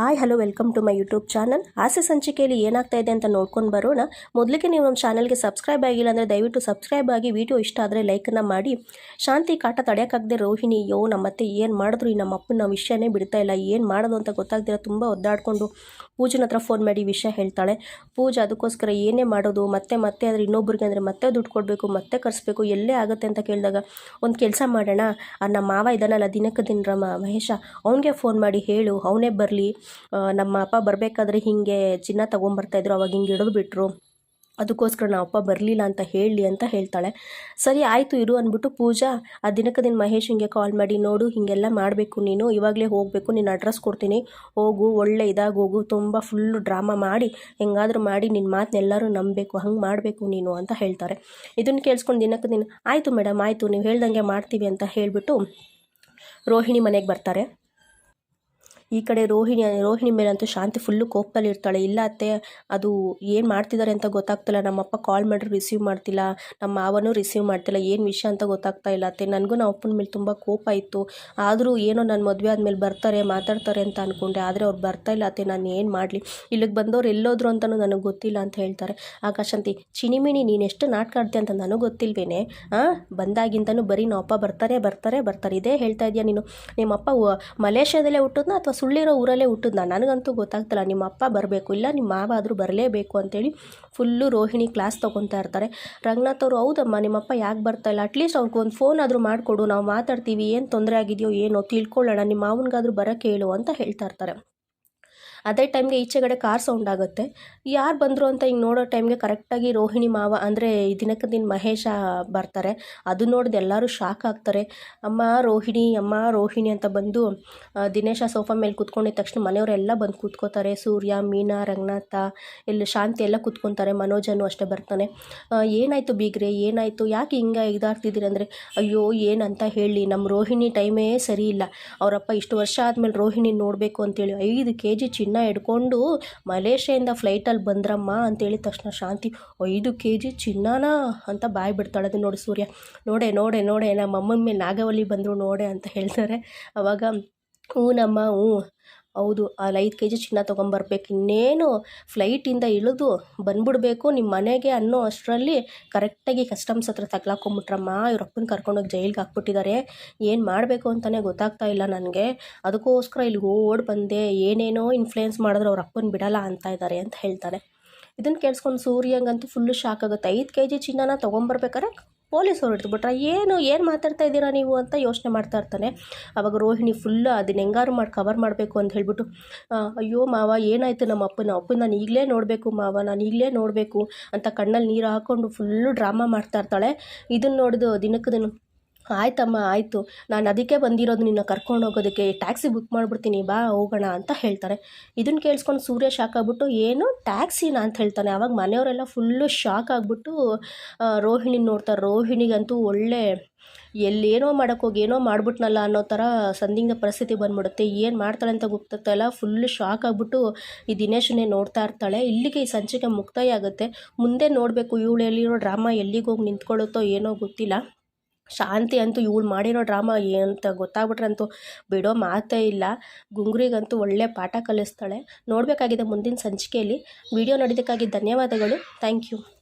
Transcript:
Hi hello welcome to my YouTube channel ಆಸೆ ಸಂಚಿಕೆಯಲ್ಲಿ ಏನಾಗ್ತಾ ಇದೆ ಅಂತ ನೋಡ್ಕೊಂಡು ಬರೋಣ. ಮೊದಲಿಗೆ ನೀವು ನಮ್ಮ ಚಾನಲ್ಗೆ ಸಬ್ಸ್ಕ್ರೈಬ್ ಆಗಿಲ್ಲ ಅಂದರೆ ದಯವಿಟ್ಟು ಸಬ್ಸ್ಕ್ರೈಬ್ ಆಗಿ ವಿಡಿಯೋ ಇಷ್ಟ ಆದರೆ ಲೈಕನ್ನು ಮಾಡಿ. ಶಾಂತಿ ಕಾಟ ತಡೆಯೋಕ್ಕಾಗದೆ ರೋಹಿಣಿ, ಯೋ, ನಮ್ಮತ್ತೆ ಏನು ಮಾಡಿದ್ರು? ಈ ನಮ್ಮ ಅಪ್ಪನ ವಿಷಯನೇ ಬಿಡ್ತಾ ಇಲ್ಲ. ಏನು ಮಾಡೋದು ಅಂತ ಗೊತ್ತಾಗ್ದಿರ ತುಂಬ ಒದ್ದಾಡಿಕೊಂಡು ಪೂಜನ ಹತ್ರ ಫೋನ್ ಮಾಡಿ ವಿಷಯ ಹೇಳ್ತಾಳೆ. ಪೂಜೆ ಅದಕ್ಕೋಸ್ಕರ ಏನೇ ಮಾಡೋದು? ಮತ್ತೆ ಮತ್ತೆ ಆದರೆ ಇನ್ನೊಬ್ರಿಗೆ ಅಂದರೆ ಮತ್ತೆ ದುಡ್ಡು ಕೊಡಬೇಕು, ಮತ್ತೆ ಕರೆಸ್ಬೇಕು. ಎಲ್ಲೇ ಆಗುತ್ತೆ ಅಂತ ಕೇಳಿದಾಗ ಒಂದು ಕೆಲಸ ಮಾಡೋಣ. ನಮ್ಮ ಮಾವ ಇದ್ದಾನಲ್ಲ ದಿನಕ್ಕೆ ದಿನ ರಮ, ಮಹೇಶ, ಅವನಿಗೆ ಫೋನ್ ಮಾಡಿ ಹೇಳು. ಅವನೇ ಬರಲಿ. ನಮ್ಮ ಅಪ್ಪ ಬರಬೇಕಾದ್ರೆ ಹೀಗೆ ಚಿನ್ನ ತೊಗೊಂಬರ್ತಾಯಿದ್ರು ಅವಾಗ ಹಿಂಗೆ ಹಿಡಿದು ಬಿಟ್ಟರು ಅದಕ್ಕೋಸ್ಕರ ನಾವು ಅಪ್ಪ ಬರಲಿಲ್ಲ ಅಂತ ಹೇಳಲಿ ಅಂತ ಹೇಳ್ತಾಳೆ. ಸರಿ, ಆಯಿತು ಇರು ಅಂದ್ಬಿಟ್ಟು ಪೂಜಾ, ಆ ದಿನಕ್ಕೆ ದಿನ ಮಹೇಶ್ ಹಿಂಗೆ ಕಾಲ್ ಮಾಡಿ, ನೋಡು ಹೀಗೆಲ್ಲ ಮಾಡಬೇಕು ನೀನು, ಇವಾಗಲೇ ಹೋಗಬೇಕು, ನೀನು ಅಡ್ರೆಸ್ ಕೊಡ್ತೀನಿ. ಹೋಗು, ಒಳ್ಳೆ ಇದಾಗಿ ಹೋಗು, ತುಂಬ ಫುಲ್ಲು ಡ್ರಾಮಾ ಮಾಡಿ, ಹೆಂಗಾದರೂ ಮಾಡಿ ನಿನ್ನ ಮಾತನ್ನೆಲ್ಲರೂ ನಂಬಬೇಕು, ಹಂಗೆ ಮಾಡಬೇಕು ನೀನು ಅಂತ ಹೇಳ್ತಾರೆ. ಇದನ್ನು ಕೇಳಿಸ್ಕೊಂಡು ದಿನಕ್ಕೆ ದಿನ ಆಯಿತು ಮೇಡಮ್ ಆಯಿತು, ನೀವು ಹೇಳ್ದಂಗೆ ಮಾಡ್ತೀವಿ ಅಂತ ಹೇಳಿಬಿಟ್ಟು ರೋಹಿಣಿ ಮನೆಗೆ ಬರ್ತಾರೆ. ಈ ಕಡೆ ರೋಹಿಣಿ ರೋಹಿಣಿ ಮೇಲಂತೂ ಶಾಂತಿ ಫುಲ್ಲು ಕೋಪದಲ್ಲಿ ಇರ್ತಾಳೆ. ಇಲ್ಲ ಅತ್ತೆ, ಅದು ಏನು ಮಾಡ್ತಿದ್ದಾರೆ ಅಂತ ಗೊತ್ತಾಗ್ತಿಲ್ಲ. ನಮ್ಮಪ್ಪ ಕಾಲ್ ಮಾಡಿದ್ರೆ ರಿಸೀವ್ ಮಾಡ್ತಿಲ್ಲ. ನಮ್ಮ ಮಾವನೂ ರಿಸೀವ್ ಮಾಡ್ತಿಲ್ಲ. ಏನು ವಿಷಯ ಅಂತ ಗೊತ್ತಾಗ್ತಾ ಇಲ್ಲ ಅತ್ತೆ. ನನಗೂ ನಮ್ಮ ಅಪ್ಪನ ಮೇಲೆ ತುಂಬ ಕೋಪ ಇತ್ತು. ಆದರೂ ಏನೋ ನನ್ನ ಮದುವೆ ಆದಮೇಲೆ ಬರ್ತಾರೆ, ಮಾತಾಡ್ತಾರೆ ಅಂತ ಅಂದ್ಕೊಂಡೆ ಆದರೆ ಅವ್ರು ಬರ್ತಾ ಇಲ್ಲ ಅತ್ತೆ. ನಾನು ಏನು ಮಾಡಲಿ? ಇಲ್ಲಿಗೆ ಬಂದವ್ರು ಎಲ್ಲೋದ್ರು ಅಂತಲೂ ನನಗೆ ಗೊತ್ತಿಲ್ಲ ಅಂತ ಹೇಳ್ತಾರೆ. ಆಕಾಶಂತಿ ಚಿನಿಮಿನಿ ನೀನು ಎಷ್ಟು ನಾಟಕ ಆಡ್ತೀಯ ಅಂತ ನನಗೆ ಗೊತ್ತಿಲ್ವೇನೆ? ಹಾಂ ಬಂದಾಗಿಂತನೂ ಬರೀ ನಮ್ಮ ಅಪ್ಪ ಬರ್ತಾರೆ ಬರ್ತಾರೆ ಬರ್ತಾರೆ. ಇದೇ ಹೇಳ್ತಾ ಇದೆಯಾ ನೀನು. ನಿಮ್ಮಪ್ಪ ಮಲೇಷ್ಯಾದಲ್ಲೇ ಹುಟ್ಟೋದನ್ನ ಅಥವಾ ಸುಳ್ಳಿರೋ ಊರಲ್ಲೇ ಹುಟ್ಟಿದ್ನ. ನನಗಂತೂ ಗೊತ್ತಾಗ್ತಿಲ್ಲ, ನಿಮ್ಮ ಅಪ್ಪ ಬರಬೇಕು, ಇಲ್ಲ ನಿಮ್ಮ ಮಾವ ಆದರೂ ಬರಲೇಬೇಕು ಅಂತೇಳಿ ಫುಲ್ಲು ರೋಹಿಣಿ ಕ್ಲಾಸ್ ತೊಗೊತಾ ಇರ್ತಾರೆ. ರಂಗನಾಥ್ ಅವರು, ಹೌದಮ್ಮ ನಿಮ್ಮಪ್ಪ ಯಾಕೆ ಬರ್ತಾ ಇಲ್ಲ? ಅಟ್ಲೀಸ್ಟ್ ಅವ್ರಿಗೆ ಒಂದು ಫೋನ್ ಆದರೂ ಮಾಡಿಕೊಡು, ನಾವು ಮಾತಾಡ್ತೀವಿ, ಏನು ತೊಂದರೆ ಆಗಿದೆಯೋ, ಏನೋ, ತಿಳ್ಕೊಳ್ಳೋಣ, ನಿಮ್ಮ ಮಾವನಿಗಾದ್ರೂ ಬರೋಕ್ಕೆ ಹೇಳು ಅಂತ ಹೇಳ್ತಾ ಇರ್ತಾರೆ. ಅದೇ ಟೈಮ್ಗೆ ಈಚೆಗಡೆ ಕಾರ್ ಸೌಂಡ್ ಆಗುತ್ತೆ. ಯಾರು ಬಂದರು ಅಂತ ಹಿಂಗೆ ನೋಡೋ ಟೈಮ್ಗೆ ಕರೆಕ್ಟಾಗಿ ರೋಹಿಣಿ ಮಾವ ಅಂದರೆ ದಿನಕ್ಕೆ ದಿನ ಮಹೇಶ ಬರ್ತಾರೆ. ಅದು ನೋಡಿದ ಎಲ್ಲರೂ ಶಾಕ್ ಆಗ್ತಾರೆ. ಅಮ್ಮ ರೋಹಿಣಿ ಅಮ್ಮ ರೋಹಿಣಿ ಅಂತ ಬಂದು ದಿನೇಶ ಸೋಫಾ ಮೇಲೆ ಕೂತ್ಕೊಂಡಿದ್ದ ತಕ್ಷಣ ಮನೆಯವರೆಲ್ಲ ಬಂದು ಕೂತ್ಕೋತಾರೆ. ಸೂರ್ಯ, ಮೀನಾ, ರಂಗನಾಥ ಎಲ್ಲ ಶಾಂತಿ ಎಲ್ಲ ಕೂತ್ಕೊತಾರೆ. ಮನೋಜನು ಅಷ್ಟೇ ಬರ್ತಾನೆ. ಏನಾಯಿತು ಬೀಗ್ರೆ? ಏನಾಯಿತು? ಯಾಕೆ ಹಿಂಗೆ ಇದಾಗ್ತಿದ್ದೀರಿ ಅಂದರೆ, ಅಯ್ಯೋ, ಏನಂತ ಹೇಳಿ. ನಮ್ಮ ರೋಹಿಣಿ ಟೈಮೇ ಸರಿ ಇಲ್ಲ. ಅವರಪ್ಪ ಇಷ್ಟು ವರ್ಷ ಆದಮೇಲೆ ರೋಹಿಣಿ ನೋಡಬೇಕು ಅಂತೇಳಿ ಐದು ಕೆ ಜಿ ಚಿನ್ನ ಚಿನ್ನ ಹಿಡ್ಕೊಂಡು ಮಲೇಷ್ಯಾಯಿಂದ ಫ್ಲೈಟಲ್ಲಿ ಬಂದ್ರಮ್ಮ ಅಂತೇಳಿದ ತಕ್ಷಣ ಶಾಂತಿ, ಐದು ಕೆ ಜಿ ಚಿನ್ನಾನ? ಅಂತ ಬಾಯಿ ಬಿಡ್ತಾಳೆ ಅದು ನೋಡಿ ಸೂರ್ಯ. ನೋಡೆ ನೋಡೆ ನೋಡೆ ನಮ್ಮ ಅಮ್ಮನ ಮೇಲೆ ನಾಗವಲ್ಲಿ ಬಂದರು ನೋಡೆ ಅಂತ ಹೇಳ್ತಾರೆ. ಅವಾಗ, ಹ್ಞೂ ನಮ್ಮ, ಹ್ಞೂ. ಹೌದು ಅಲ್ಲಿ ಐದು ಕೆ ಜಿ ಚಿನ್ನ ತೊಗೊಂಬರ್ಬೇಕು. ಇನ್ನೇನು ಫ್ಲೈಟಿಂದ ಇಳಿದು ಬಂದ್ಬಿಡ್ಬೇಕು ನಿಮ್ಮ ಮನೆಗೆ ಅನ್ನೋ ಅಷ್ಟರಲ್ಲಿ ಕರೆಕ್ಟಾಗಿ ಕಸ್ಟಮ್ಸ್ ಹತ್ರ ತಗ್ಲಾಕೊಂಬಿಟ್ರಮ್ಮ ಇವ್ರ ಅಪ್ಪನ ಕರ್ಕೊಂಡೋಗಿ ಜೈಲಿಗೆ ಹಾಕ್ಬಿಟ್ಟಿದ್ದಾರೆ ಏನು ಮಾಡಬೇಕು ಅಂತಲೇ ಗೊತ್ತಾಗ್ತಾ ಇಲ್ಲ ನನಗೆ. ಅದಕ್ಕೋಸ್ಕರ ಇಲ್ಲಿ ಓಡಿ ಬಂದೆ. ಏನೇನೋ ಇನ್ಫ್ಲೂಯೆನ್ಸ್ ಮಾಡಿದ್ರೆ ಅವ್ರ ಅಪ್ಪನ ಬಿಡಲ್ಲ ಅಂತ ಇದ್ದಾರೆ ಅಂತ ಹೇಳ್ತಾರೆ. ಇದನ್ನು ಕೇಳಿಸ್ಕೊಂಡು ಸೂರ್ಯಂಗಂತೂ ಫುಲ್ಲು ಶಾಕ್ ಆಗುತ್ತೆ. ಐದು ಕೆ ಜಿ ಚಿನ್ನನ ತೊಗೊಂಬರ್ಬೇಕಾರೆ ಪೊಲೀಸವ್ರು ಹಿಡಿದು ಬಿಟ್ರೆ ಏನು ಏನು ಮಾತಾಡ್ತಾ ಇದ್ದೀರಾ ನೀವು ಅಂತ ಯೋಚನೆ ಮಾಡ್ತಾ ಇರ್ತಾನೆ. ಅವಾಗ ರೋಹಿಣಿ ಫುಲ್ ಅದನ್ನ ಹೆಂಗಾರು ಮಾಡಿ ಕವರ್ ಮಾಡಬೇಕು ಅಂತ ಹೇಳ್ಬಿಟ್ಟು ಅಯ್ಯೋ ಮಾವ, ಏನಾಯಿತು ನಮ್ಮ ಅಪ್ಪನ? ಅಪ್ಪನ ನಾನು ಈಗಲೇ ನೋಡಬೇಕು ಮಾವ, ನಾನು ಈಗಲೇ ನೋಡಬೇಕು ಅಂತ ಕಣ್ಣಲ್ಲಿ ನೀರು ಹಾಕ್ಕೊಂಡು ಫುಲ್ಲು ಡ್ರಾಮಾ ಮಾಡ್ತಾ ಇರ್ತಾಳೆ. ಇದನ್ನು ನೋಡಿದು ದಿನಕ್ಕೆ ದಿನ ಆಯ್ತಮ್ಮ, ಆಯಿತು. ನಾನು ಅದಕ್ಕೆ ಬಂದಿರೋದು ನಿನ್ನ ಕರ್ಕೊಂಡು ಹೋಗೋದಕ್ಕೆ ಟ್ಯಾಕ್ಸಿ ಬುಕ್ ಮಾಡಿಬಿಡ್ತೀನಿ, ಬಾ, ಹೋಗೋಣ ಅಂತ ಹೇಳ್ತಾರೆ. ಇದನ್ನು ಕೇಳಿಸ್ಕೊಂಡು ಸೂರ್ಯ ಶಾಕ್ ಆಗ್ಬಿಟ್ಟು, ಏನು? ಟ್ಯಾಕ್ಸಿನ ಅಂತ ಹೇಳ್ತಾನೆ. ಆವಾಗ ಮನೆಯವರೆಲ್ಲ ಫುಲ್ಲು ಶಾಕ್ ಆಗಿಬಿಟ್ಟು ರೋಹಿಣಿ ನೋಡ್ತಾರೆ ರೋಹಿಣಿಗಂತೂ ಒಳ್ಳೆ, ಎಲ್ಲೇನೋ ಮಾಡೋಕ್ಕೋಗಿ ಏನೋ ಮಾಡ್ಬಿಟ್ನಲ್ಲ ಅನ್ನೋ ಥರ ಸಂದಿಗ್ಧ ಪರಿಸ್ಥಿತಿ ಬಂದ್ಬಿಡುತ್ತೆ. ಏನು ಮಾಡ್ತಾಳೆ ಅಂತ ಗೊತ್ತಾಗ್ತಾಯಿಲ್ಲ ಫುಲ್ಲು ಶಾಕ್ ಆಗಿಬಿಟ್ಟು ಈ ದಿನೇಶನೇ ನೋಡ್ತಾ ಇರ್ತಾಳೆ. ಇಲ್ಲಿಗೆ ಈ ಸಂಚಿಕೆ ಮುಕ್ತಾಯ ಆಗುತ್ತೆ. ಮುಂದೆ ನೋಡಬೇಕು, ಇವಳು ಎಲ್ಲಿರೋ ಡ್ರಾಮಾ ಎಲ್ಲಿಗೆ ಹೋಗಿ ನಿಂತ್ಕೊಳ್ಳುತ್ತೋ ಏನೋ ಗೊತ್ತಿಲ್ಲ. ಶಾಂತಿ ಅಂತೂ ಇವಳು ಮಾಡಿರೋ ಡ್ರಾಮಾ ಅಂತ ಗೊತ್ತಾಗ್ಬಿಟ್ರೆ ಅಂತೂ ಬಿಡೋ ಮಾತೇ ಇಲ್ಲ. ಗುಂಗ್ರಿಗಂತೂ ಒಳ್ಳೆ ಪಾಠ ಕಲಿಸ್ತಾಳೆ. ನೋಡಬೇಕಾಗಿದೆ ಮುಂದಿನ ಸಂಚಿಕೆಯಲ್ಲಿ. ವಿಡಿಯೋ ನೋಡಿದ್ದಕ್ಕಾಗಿ ಧನ್ಯವಾದಗಳು. Thank you.